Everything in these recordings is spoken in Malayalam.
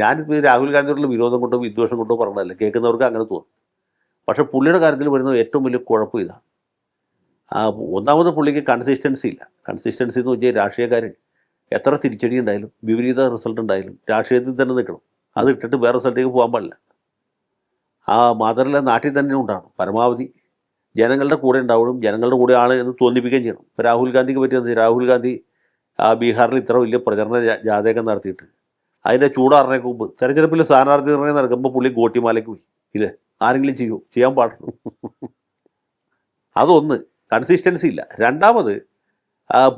ഞാനിപ്പോൾ രാഹുൽ ഗാന്ധിയോടുള്ള വിരോധം കൊണ്ടോ വിദ്വേഷം കൊണ്ടോ പറഞ്ഞതല്ല. കേൾക്കുന്നവർക്ക് അങ്ങനെ തോന്നും. പക്ഷേ പുള്ളിയുടെ കാര്യത്തിൽ വരുന്ന ഏറ്റവും വലിയ കുഴപ്പം ഇതാണ് ഒന്നാമത് പുള്ളിക്ക് കൺസിസ്റ്റൻസി ഇല്ല. കൺസിസ്റ്റൻസി എന്ന് വെച്ചാൽ രാഷ്ട്രീയക്കാരൻ എത്ര തിരിച്ചടി ഉണ്ടായാലും വിപരീത റിസൾട്ട് ഉണ്ടായാലും രാഷ്ട്രീയത്തിൽ തന്നെ നിൽക്കണം. അത് ഇട്ടിട്ട് വേറെ സ്ഥലത്തേക്ക് പോകാൻ പാടില്ല. ആ മാത്രമല്ല നാട്ടിൽ തന്നെ ഉണ്ടാകണം പരമാവധി ജനങ്ങളുടെ കൂടെ ഉണ്ടാവണം ജനങ്ങളുടെ കൂടെ ആണ് എന്ന് തോന്നിപ്പിക്കുകയും ചെയ്യണം. ഇപ്പോൾ രാഹുൽ ഗാന്ധിക്ക് പറ്റിയത് രാഹുൽ ഗാന്ധി ബീഹാറിൽ ഇത്ര വലിയ പ്രചരണ ജാഥയൊക്കെ നടത്തിയിട്ട് അതിന്റെ ചൂടാറിനേക്ക് മുമ്പ് തെരഞ്ഞെടുപ്പിൽ സ്ഥാനാർത്ഥി നിർണയം നടക്കുമ്പോൾ പുള്ളി ഗോട്ടിമാലയ്ക്ക് പോയി. ഇല്ലേ? ആരെങ്കിലും ചെയ്യൂ. ചെയ്യാൻ പാടില്ല. അതൊന്ന്. കൺസിസ്റ്റൻസി ഇല്ല. രണ്ടാമത്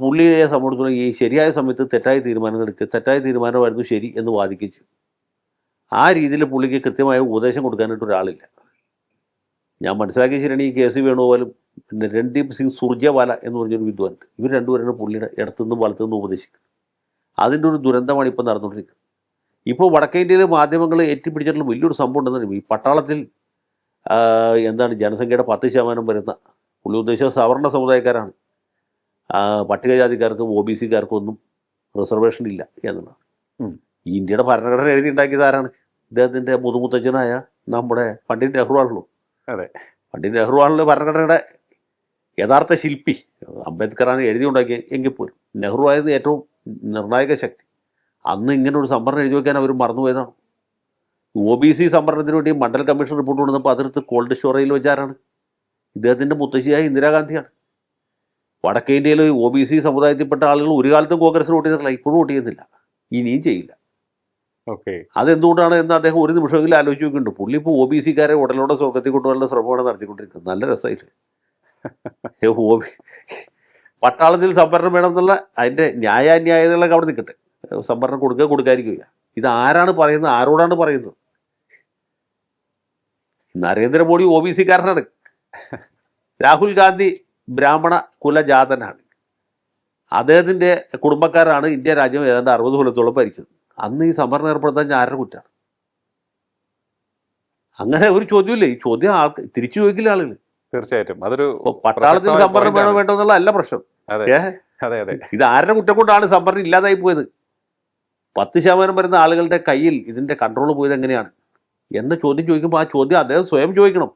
പുള്ളിയെ സംബന്ധിച്ചിടത്തോളം ഈ ശരിയായ സമയത്ത് തെറ്റായ തീരുമാനങ്ങൾ എടുക്കുക തെറ്റായ തീരുമാനമായിരുന്നു ശരി എന്ന് വാദിക്കുകയും ചെയ്യും ആ രീതിയിൽ പുള്ളിക്ക് കൃത്യമായ ഉപദേശം കൊടുക്കാനായിട്ട് ഒരാളില്ല. ഞാൻ മനസ്സിലാക്കിയ ശരിയാണ് ഈ കെ സി വേണുപോലും പിന്നെ രൺദീപ് സിംഗ് സുർജവാല എന്ന് പറഞ്ഞൊരു വിദ്വാനുണ്ട് ഇവർ രണ്ടുപേരാണ് പുള്ളിയുടെ ഇടത്തുനിന്നും വലത്തുനിന്നും ഉപദേശിക്കുന്നത് അതിന്റെ ഒരു ദുരന്തമാണ് ഇപ്പം നടന്നുകൊണ്ടിരിക്കുന്നത്. ഇപ്പോൾ വടക്കേ ഇന്ത്യയിലെ മാധ്യമങ്ങൾ ഏറ്റുപിടിച്ചിട്ടുള്ള വലിയൊരു സംഭവം ഉണ്ടെന്ന് ഈ പട്ടാളത്തിൽ എന്താണ് ജനസംഖ്യയുടെ പത്ത് ശതമാനം വരുന്ന പുള്ളി ഉദ്ദേശിച്ച സവർണ സമുദായക്കാരാണ്. പട്ടികജാതിക്കാർക്കും ഒ ബി സിക്കാർക്കും ഒന്നും റിസർവേഷൻ ഇല്ല എന്നുള്ളതാണ്. ഈ ഇന്ത്യയുടെ ഭരണഘടന എഴുതി ഉണ്ടാക്കിയത് ആരാണ്? ഇദ്ദേഹത്തിന്റെ മുതുമുത്തച്ഛനായ നമ്മുടെ പണ്ഡിറ്റ് നെഹ്റു ആണല്ലോ അതെ. പണ്ഡിറ്റ് നെഹ്റു ആണല്ലോ ഭരണഘടനയുടെ യഥാർത്ഥ ശില്പി. അംബേദ്കറാണ് എഴുതി ഉണ്ടാക്കിയത്. എങ്കിൽ പോലും നെഹ്റു ആയിരുന്നു ഏറ്റവും നിർണായക ശക്തി. അന്ന് ഇങ്ങനെ ഒരു സംവരണം എഴുതി വയ്ക്കാൻ അവർ മറന്നുപോയതാണ് ഒ ബി സി സംവരണത്തിന് വേണ്ടി മണ്ഡൽ കമ്മീഷൻ റിപ്പോർട്ട് കൊണ്ടുവന്നപ്പോൾ അതിർത്ത് കോൾഡ് സ്റ്റോറേജിൽ വെച്ചാരാണ്. ഇദ്ദേഹത്തിന്റെ മുത്തശ്ശിയായ ഇന്ദിരാഗാന്ധിയാണ്. വടക്കേ ഇന്ത്യയിൽ ഒ ബി സി സമുദായത്തിൽപ്പെട്ട ആളുകൾ ഒരു കാലത്തും കോൺഗ്രസ് വോട്ട് ചെയ്തിട്ടില്ല ഇപ്പോഴും വോട്ട് ചെയ്യുന്നില്ല. ഇനിയും ചെയ്യില്ല. ഓക്കെ. അതെന്തുകൊണ്ടാണ് എന്ന് അദ്ദേഹം ഒരു നിമിഷമെങ്കിലും ആലോചിച്ച് നോക്കുന്നുണ്ട് പുള്ളി ഇപ്പോൾ ഒ ബി സിക്കാരെ ഉടലോടെ സ്വർഗത്തിൽ കൊണ്ടുപോകാനുള്ള ശ്രമമാണ് നടത്തിക്കൊണ്ടിരിക്കുന്നത്. നല്ല രസമായില്ലേ? പട്ടാളത്തിൽ സംവരണം വേണം എന്നുള്ള അതിന്റെ ന്യായാന്യായതകളൊക്കെ അവിടെ നിൽക്കട്ടെ. സംവരണം കൊടുക്കുക കൊടുക്കാതിരിക്കുക ഇത് ആരാണ് പറയുന്നത്? ആരോടാണ് പറയുന്നത്? നരേന്ദ്രമോദി ഒ ബി സിക്കാരനാണ്. രാഹുൽ ഗാന്ധി ബ്രാഹ്മണ കുലജാതനാണ്. അദ്ദേഹത്തിന്റെ കുടുംബക്കാരാണ് ഇന്ത്യ രാജ്യം ഏതാണ്ട് അറുപത് കൊല്ലത്തോളം ഭരിച്ചത്. അന്ന് ഈ സംവരണം ഏർപ്പെടുത്താൻ ഞാൻ ആരുടെ കുറ്റാണ്? അങ്ങനെ ഒരു ചോദ്യമില്ലേ. ഈ ചോദ്യം ആൾക്ക് തിരിച്ചു ചോദിക്കില്ല ആളുകൾ തീർച്ചയായിട്ടും. അതൊരു പട്ടാളത്തിന് സംവരണം വേണോ വേണ്ടോ എന്നുള്ള അല്ല പ്രശ്നം ഇത് ആരുടെ കുറ്റം കൊണ്ടാണ് സംവരണം ഇല്ലാതായി പോയത്? പത്ത് ശതമാനം വരുന്ന ആളുകളുടെ കയ്യിൽ ഇതിന്റെ കൺട്രോൾ പോയത് എങ്ങനെയാണ്? എന്ന ചോദ്യം ചോദിക്കുമ്പോൾ ആ ചോദ്യം അദ്ദേഹം സ്വയം ചോദിക്കണം.